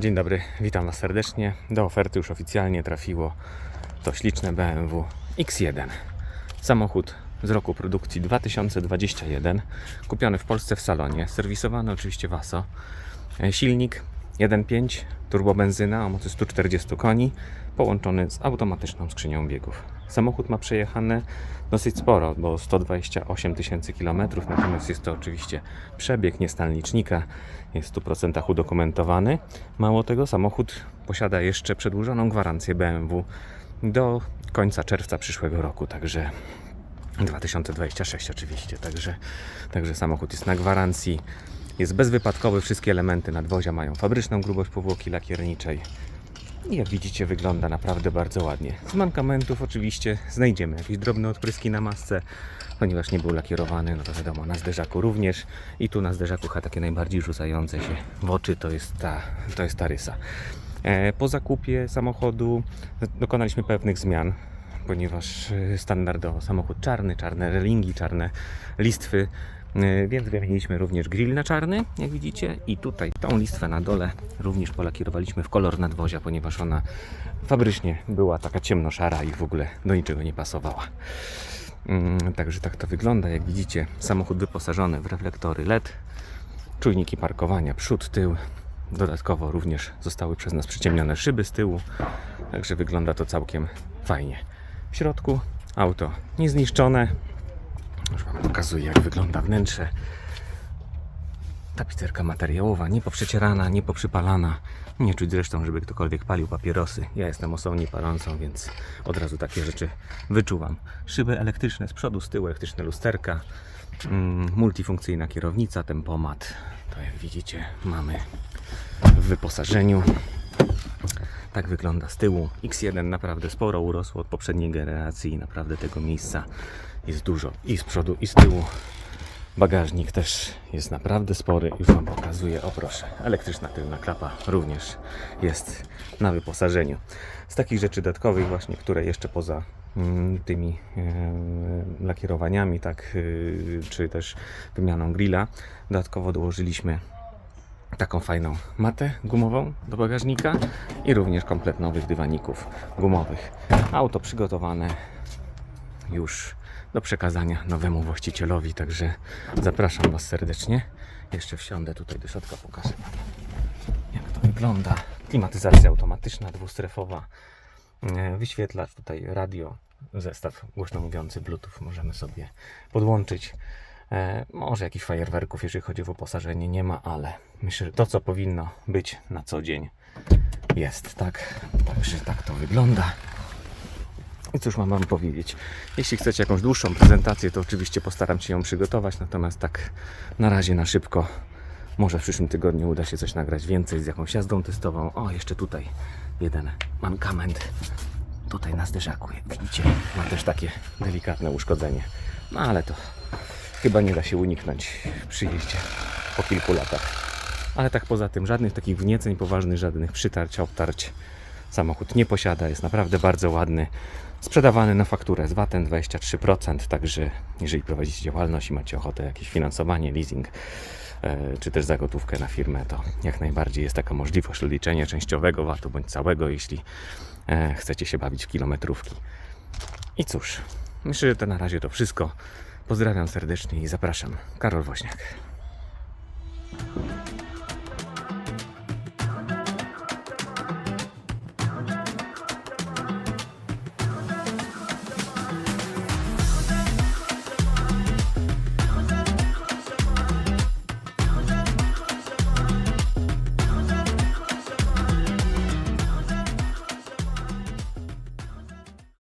Dzień dobry, witam Was serdecznie. Do oferty już oficjalnie trafiło to śliczne BMW X1. Samochód z roku produkcji 2021, kupiony w Polsce w salonie, serwisowany oczywiście Vaso. E, Silnik 1.5, turbobenzyna o mocy 140 koni, połączony z automatyczną skrzynią biegów. Samochód ma przejechane dosyć sporo, bo 128 tysięcy kilometrów, natomiast jest to oczywiście przebieg, nie stan licznika, jest w 100% udokumentowany. Mało tego, samochód posiada jeszcze przedłużoną gwarancję BMW do końca czerwca przyszłego roku, także 2026 oczywiście, także, także samochód jest na gwarancji, jest bezwypadkowy, wszystkie elementy nadwozia mają fabryczną grubość powłoki lakierniczej i jak widzicie wygląda naprawdę bardzo ładnie. Z mankamentów oczywiście znajdziemy jakieś drobne odpryski na masce, ponieważ nie był lakierowany, no to wiadomo, na zderzaku również i tu na zderzaku chyba takie najbardziej rzucające się w oczy to jest ta, to jest ta rysa. E, Po zakupie samochodu dokonaliśmy pewnych zmian, ponieważ e, standardowo samochód czarny, czarne relingi, czarne listwy, więc wymieniliśmy również grill na czarny, jak widzicie, i tutaj tą listwę na dole również polakierowaliśmy w kolor nadwozia, ponieważ ona fabrycznie była taka ciemnoszara i w ogóle do niczego nie pasowała. Mm, Także tak to wygląda, jak widzicie, samochód wyposażony w reflektory LED, czujniki parkowania przód, tył. Dodatkowo również zostały przez nas przyciemnione szyby z tyłu, także wygląda to całkiem fajnie. W środku auto niezniszczone. Już Wam pokazuję, jak wygląda wnętrze. Tapicerka materiałowa, nie poprzecierana, nie poprzypalana. Nie czuć zresztą, żeby ktokolwiek palił papierosy. Ja jestem osobą niepalącą, więc od razu takie rzeczy wyczuwam. Szyby elektryczne z przodu, z tyłu, elektryczne lusterka, mm, multifunkcyjna kierownica, tempomat. To jak widzicie mamy w wyposażeniu. Tak wygląda z tyłu. X1 naprawdę sporo urosło od poprzedniej generacji i naprawdę tego miejsca jest dużo i z przodu i z tyłu. Bagażnik też jest naprawdę spory. Już Wam pokazuję. O proszę, elektryczna tylna klapa również jest na wyposażeniu. Z takich rzeczy dodatkowych właśnie, które jeszcze poza mm, tymi lakierowaniami, tak, y, czy też wymianą grilla, dodatkowo dołożyliśmy taką fajną matę gumową do bagażnika i również komplet nowych dywaników gumowych. Auto przygotowane już do przekazania nowemu właścicielowi, także zapraszam Was serdecznie. Jeszcze wsiądę tutaj do środka, pokażę Wam jak to wygląda. Klimatyzacja automatyczna, dwustrefowa, E, wyświetlacz, tutaj radio, zestaw głośno mówiący Bluetooth możemy sobie podłączyć. E, może jakichś fajerwerków, jeżeli chodzi o wyposażenie, nie ma, ale myślę, że to, co powinno być na co dzień, jest, tak? Także tak to wygląda. I cóż mam Wam powiedzieć? Jeśli chcecie jakąś dłuższą prezentację, to oczywiście postaram się ją przygotować, natomiast tak na razie na szybko, może w przyszłym tygodniu uda się coś nagrać więcej z jakąś jazdą testową. O, jeszcze tutaj jeden mankament. Tutaj na zderzaku, widzicie, ma też takie delikatne uszkodzenie. No ale to chyba nie da się uniknąć przy jeździe po kilku latach. Ale tak poza tym żadnych takich wnieceń poważnych, żadnych przytarć, obtarć samochód nie posiada. Jest naprawdę bardzo ładny. Sprzedawany na fakturę z VAT-em 23%, także jeżeli prowadzicie działalność i macie ochotę jakieś finansowanie, leasing e, czy też za gotówkę na firmę, to jak najbardziej jest taka możliwość odliczenia częściowego VAT-u bądź całego, jeśli e, chcecie się bawić w kilometrówki. I cóż, myślę, że to na razie to wszystko. Pozdrawiam serdecznie i zapraszam. Karol Woźniak.